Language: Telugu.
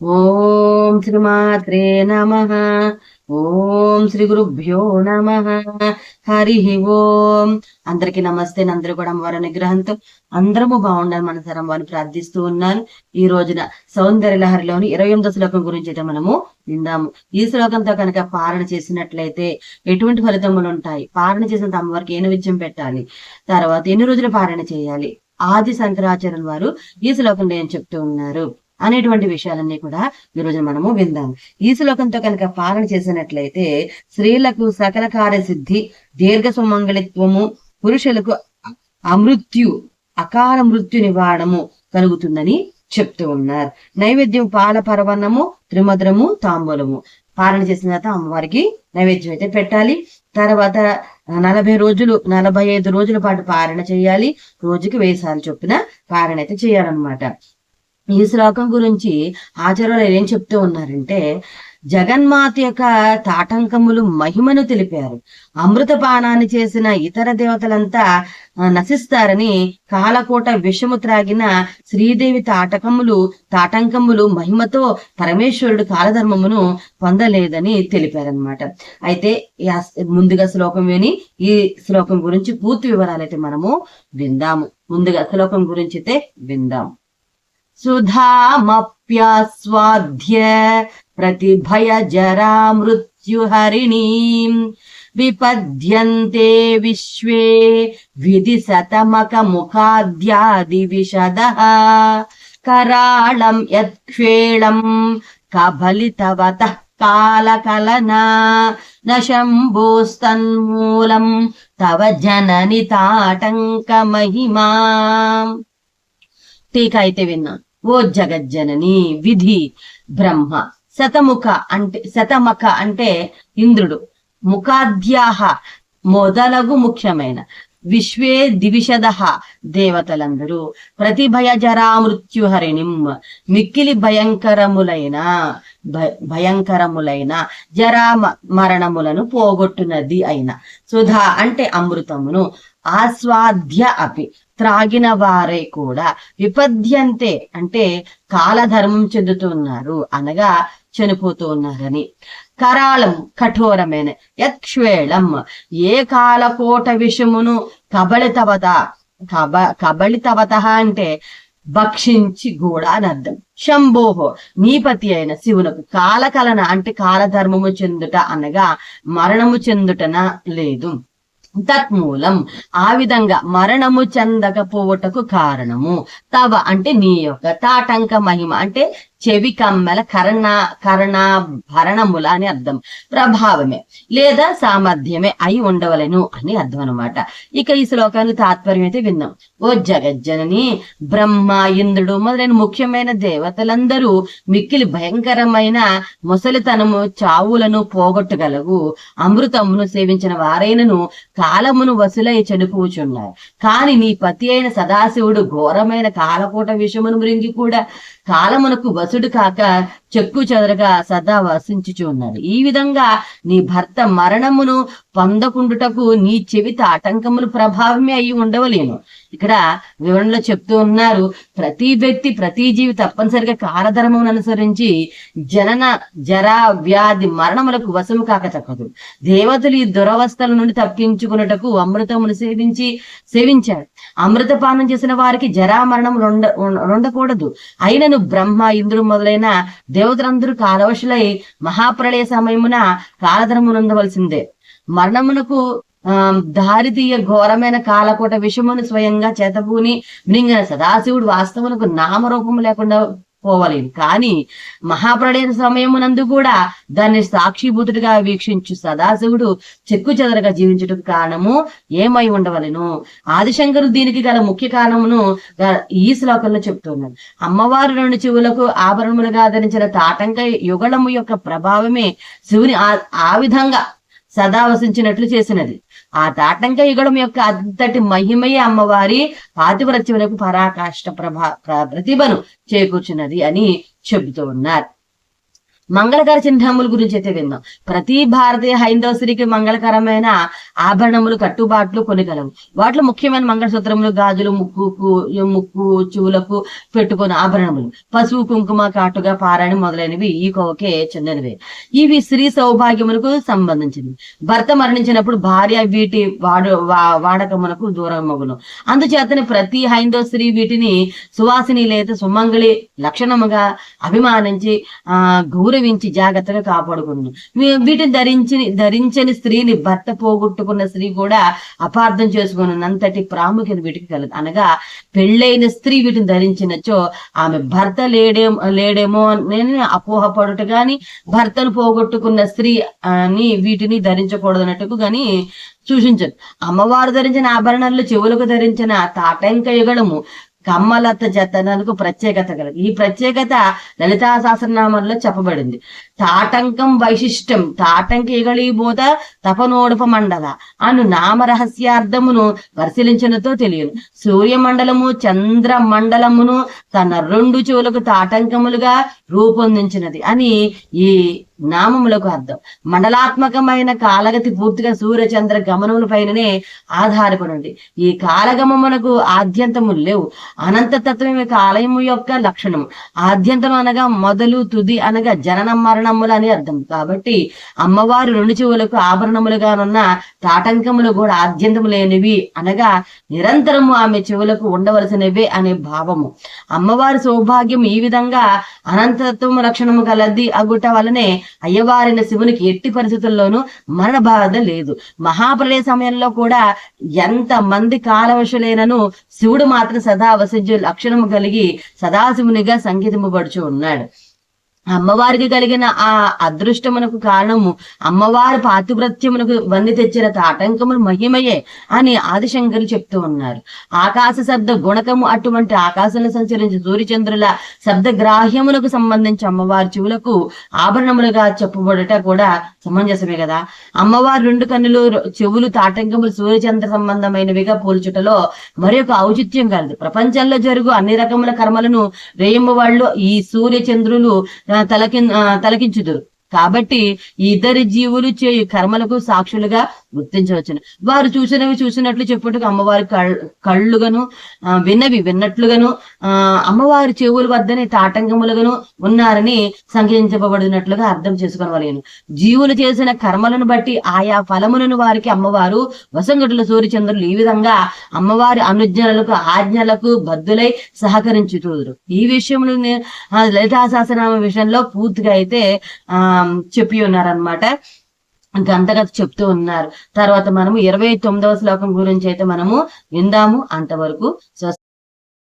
ఓం శ్రీమాత్రే నమ. ఓం శ్రీ గురుభ్యో నమ. హరి ఓం. అందరికీ నమస్తే అందరూ కూడా అమ్మవారి అనుగ్రహంతో అందరము బాగుండాలి మన వారిని ప్రార్థిస్తూ ఉన్నాను. ఈ రోజున సౌందర్య లహరిలోని ఇరవై ఎనిమిదో శ్లోకం గురించి అయితే మనము విందాము. ఈ శ్లోకంతో కనుక పారణ చేసినట్లయితే ఎటువంటి ఫలితములు ఉంటాయి? పారణ చేసిన అమ్మవారికి ఏ నైవేద్యం పెట్టాలి? తర్వాత ఎన్ని రోజులు పారణ చేయాలి? ఆది శంకరాచార్యుల వారు ఈ శ్లోకంలో ఏం చెప్తూ ఉన్నారు? అనేటువంటి విషయాలన్నీ కూడా ఈ రోజు మనము విందాం. ఈ శ్లోకంతో కనుక పాలన చేసినట్లయితే స్త్రీలకు సకల కార్యసిద్ధి దీర్ఘ సుమంగళిత్వము పురుషులకు అమృత్యు అకాల మృత్యు నివారణము కలుగుతుందని చెప్తూ ఉన్నారు. నైవేద్యం పాల పరవన్నము త్రిమధురము తాంబూలము. పాలన చేసిన తర్వాత అమ్మవారికి నైవేద్యం అయితే పెట్టాలి. తర్వాత నలభై రోజులు నలభై ఐదు రోజుల పాటు పాలన చేయాలి. రోజుకి వేయి సార్లు చొప్పున పారణ అయితే చేయాలన్నమాట. ఈ శ్లోకం గురించి ఆచార్యులు ఏం చెప్తూ ఉన్నారంటే జగన్మాత యొక్క తాటంకములు మహిమను తెలిపారు. అమృత పానాన్ని చేసిన ఇతర దేవతలంతా నశిస్తారని కాలకోట విషము త్రాగిన శ్రీదేవి తాటకములు తాటంకములు మహిమతో పరమేశ్వరుడు కాలధర్మమును పొందలేదని తెలిపారనమాట అయితే ముందుగా శ్లోకం విని ఈ శ్లోకం గురించి పూర్తి వివరాలు అయితే మనము విందాము. ముందుగా శ్లోకం గురించి అయితే విందాము. సుధామప్యాస్వాద్య ప్రతిభయ జరా మృత్యుహరిణీం విపద్యంతే విశ్వే విధి శతమక ముఖాద్యాది విశద కరాళం యత్క్షేళం కబలితవత కాలకలనా న శంభోస్తన్మూలం తవ జనని తాటంక మహిమా టీకా అయితే విన్నా ఓ జగజ్జనని విధి బ్రహ్మ. శతముఖ అంటే శతమఖ అంటే ఇంద్రుడు. ముఖాధ్యాహ మొదలగు ముఖ్యమైన. విశ్వే దివిషద దేవతలందరూ. ప్రతిభయ జరా మృత్యుహరిణిం మిక్కిలి భయంకరములైన భయంకరములైన జరా మ- మరణములను పోగొట్టునది అయిన. సుధా అంటే అమృతమును. ఆస్వాద్య అపి. త్రాగిన వారే కూడా విపద్యంతే అంటే కాలధర్మం చెందుతున్నారు అనగా చనిపోతూ ఉన్నారని. కరాళం కఠోరమైన యక్ష్వేళం ఏ కాలకోట విషమును కబళితవత కబ కబళితవత అంటే భక్షించి కూడా అని అర్థం. శంభోహో నీపతి అయిన శివునకు కాలకలన అంటే కాలధర్మము చెందుట అనగా మరణము చెందుటన లేదు. తత్మూలం. ఆ విధంగా మరణము చెందకపోవటకు కారణము. తవ అంటే నీ యొక్క తాటంక మహిమ. అంటే చెవి కమ్మెల కరణ కరణాభరణముల అని అర్థం. ప్రభావమే లేదా సామర్థ్యమే అయి ఉండవలెను అని అర్థం అనమాట ఇక ఈ శ్లోకానికి తాత్పర్యం అయితే విన్నాం. ఓ జగజ్జనని బ్రహ్మ ఇంద్రుడు మొదలైన ముఖ్యమైన దేవతలందరూ మిక్కిలి భయంకరమైన ముసలితనము చావులను పోగొట్టగలవు. అమృతమును సేవించిన వారైనను కాలమును వసులై చనిపోచున్నారు కాని నీ పతి అయిన సదాశివుడు ఘోరమైన కాలకూట విషమును మృంగి కూడా కాలమునకు వసుడు కాక చెక్కు చెదరగా సదా వసించుచు ఉన్నాడు ఈ విధంగా నీ భర్త మరణమును పొందకుండుటకు నీ చెవిత ఆటంకములు ప్రభావమే అయి ఉండవలేను. ఇక్కడ వివరణలో చెప్తూ ఉన్నారు ప్రతి వ్యక్తి ప్రతి జీవి తప్పనిసరిగా కాలధర్మం అనుసరించి జనన జరా వ్యాధి మరణములకు వశము కాక తప్పదు. దేవతలు ఈ దురవస్థల నుండి తప్పించుకున్నటకు అమృతమును సేవించి సేవించాడు. అమృతపానం చేసిన వారికి జరా మరణములు ఉండ- ఉండకూడదు అయినను బ్రహ్మ ఇంద్రుడు మొదలైన దేవతలందరూ కాలవశులై మహాప్రళయ సమయమున కాలధర్మమునందవలసిందే మరణమునకు ఆ దారితీయ ఘోరమైన కాలకోట విషమును స్వయంగా చేతపూని మృంగిన సదాశివుడు వాస్తవులకు నామరూపము లేకుండా పోవలేం. కానీ మహాప్రళయ సమయమునందు కూడా దాన్ని సాక్షిభూతుడిగా వీక్షించు సదాశివుడు చెక్కు చెదరగా జీవించుటకు కారణము ఏమై ఉండవలెను. ఆదిశంకరు దీనికి గల ముఖ్య కారణమును ఈ శ్లోకంలో చెప్తున్నాడు అమ్మవారు రెండు చెవులకు ఆభరణములుగా ధరించిన తాటంక యుగళము యొక్క ప్రభావమే శివుని ఆ- ఆ విధంగా సదా వసించినట్లు చేసినది. ఆ తాటంక యుగడం యొక్క అంతటి మహిమయే అమ్మవారి పాతివ్రత్యములకు పరాకాష్ట ప్రభా ప్రతిభను చేకూర్చున్నది అని చెబుతూ ఉన్నారు. మంగళకర చిహ్నముల గురించి అయితే విందాం. ప్రతి భారతీయ హైందవ స్త్రీకి మంగళకరమైన ఆభరణములు కట్టుబాట్లు కొన్ని కలవు. వాటిలో ముఖ్యమైన మంగళసూత్రములు గాజులు ముక్కుకు ముక్కు చెవులకు పెట్టుకున్న ఆభరణములు. పసుపు కుంకుమ కాటుగా పారాయణ మొదలైనవి ఈ కోవకే చెందినవి. ఇవి స్త్రీ సౌభాగ్యములకు సంబంధించినవి. భర్త మరణించినప్పుడు భార్య వీటి వాడు వా- వాడకమునకు దూరం మగును అందుచేతనే ప్రతి హైందవ స్త్రీ వీటిని సువాసిని లేదా సుమంగళి లక్షణముగా అభిమానించి ఆ గౌరవించి జాగ్రత్తగా కాపాడుకుంది వీటిని ధరించి ధరించని స్త్రీని భర్త పోగొట్టుకున్న స్త్రీ కూడా అపార్థం చేసుకున్నంతటి ప్రాముఖ్యత వీటికి కలదు. అనగా పెళ్ళైన స్త్రీ వీటిని ధరించినచో ఆమె భర్త లేడేమో లేడేమో అని అపోహపడుట గాని భర్తను పోగొట్టుకున్న స్త్రీ అని వీటిని ధరించకూడదు అన్నట్టుకు గాని సూచించదు. అమ్మవారు ధరించిన ఆభరణాలు చెవులకు ధరించిన తాటంక యుగళము కమ్మలత జతనకు ప్రత్యేకత కలదు. ఈ ప్రత్యేకత లలితా సహస్రనామంలో చెప్పబడింది. తాటంకం వైశిష్టం తాటంక ఇగళీబోధ తపనోడుప మండల అను నామ రహస్యార్థమును పరిశీలించినతో తెలియను సూర్యమండలము చంద్ర మండలమును తన రెండు చెవులకు తాటంకములుగా రూపొందించినది అని ఈ నామములకు అర్థం. మండలాత్మకమైన కాలగతి పూర్తిగా సూర్య చంద్ర గమనముల పైననే ఆధారపడి ఉంది ఈ కాలగమమునకు ఆద్యంతము లేవు. అనంత తత్వమే కాలయము యొక్క లక్షణము. ఆద్యంతం అనగా మొదలు తుది అనగా జనన మరణములు అని అర్థం. కాబట్టి అమ్మవారు రెండు చెవులకు ఆభరణములుగానున్న తాటంకములు కూడా ఆద్యంతము లేనివి అనగా నిరంతరము ఆమె చెవులకు ఉండవలసినవే అనే భావము. అమ్మవారి సౌభాగ్యం ఈ విధంగా అనంతత్వము లక్షణము కలది అగుట వలనే అయ్యవారిన శివునికి ఎట్టి పరిస్థితుల్లోనూ మరణ బాధ లేదు. మహాప్రలయ సమయంలో కూడా ఎంత మంది కాలవశులైనను శివుడు మాత్రం సదా వసించు లక్షణము కలిగి సదాశివునిగా సంగీతింపబడుచు ఉన్నాడు. అమ్మవారికి కలిగిన ఆ అదృష్టమునకు కారణము అమ్మవారి పాతివ్రత్యమునకు వన్ని తెచ్చిన ఆటంకములు మహిమయే అని ఆదిశంకరులు చెప్తూ ఉన్నారు. ఆకాశ శబ్ద గుణకము అటువంటి ఆకాశంలో సంచరించి సూర్యచంద్రుల శబ్ద గ్రాహ్యములకు సంబంధించి అమ్మవారి చెవులకు ఆభరణములుగా చెప్పబడట కూడా సమంజసమే కదా. అమ్మవారి రెండు కన్నులు చెవులు తాటంకములు సూర్యచంద్ర సంబంధమైనవిగా పోల్చుటలో మరి ఒక ఔచిత్యం కలదు. ప్రపంచంలో జరుగు అన్ని రకముల కర్మలను రేయమ్మ వాళ్ళు ఈ సూర్య చంద్రులు తలకి తలకించుదురు. కాబట్టి ఇద్దరి జీవులు చేయు కర్మలకు సాక్షులుగా గుర్తించవచ్చును. వారు చూసినవి చూసినట్లు చెప్పుటకు అమ్మవారి కళ్ళుగాను విన్నవి విన్నట్లుగాను ఆ అమ్మవారి చెవుల వద్దనే తాటంకములుగాను ఉన్నారని సంకేతించబడినట్లుగా అర్థం చేసుకోవలేను జీవులు చేసిన కర్మలను బట్టి ఆయా ఫలములను వారికి అమ్మవారు వసంగటుల సూర్యచంద్రులు ఈ విధంగా అమ్మవారి అనుజ్ఞలకు ఆజ్ఞలకు బద్దులై సహకరించుతురు ఈ విషయంలో లలితా సహస్రనామ విషయంలో పూర్తిగా అయితే ఆ చెప్పి ఉన్నారనమాట గంటగా చెప్తూ ఉన్నారు. తర్వాత మనము ఇరవై తొమ్మిదవ శ్లోకం గురించి అయితే మనము విందాము అంతవరకు.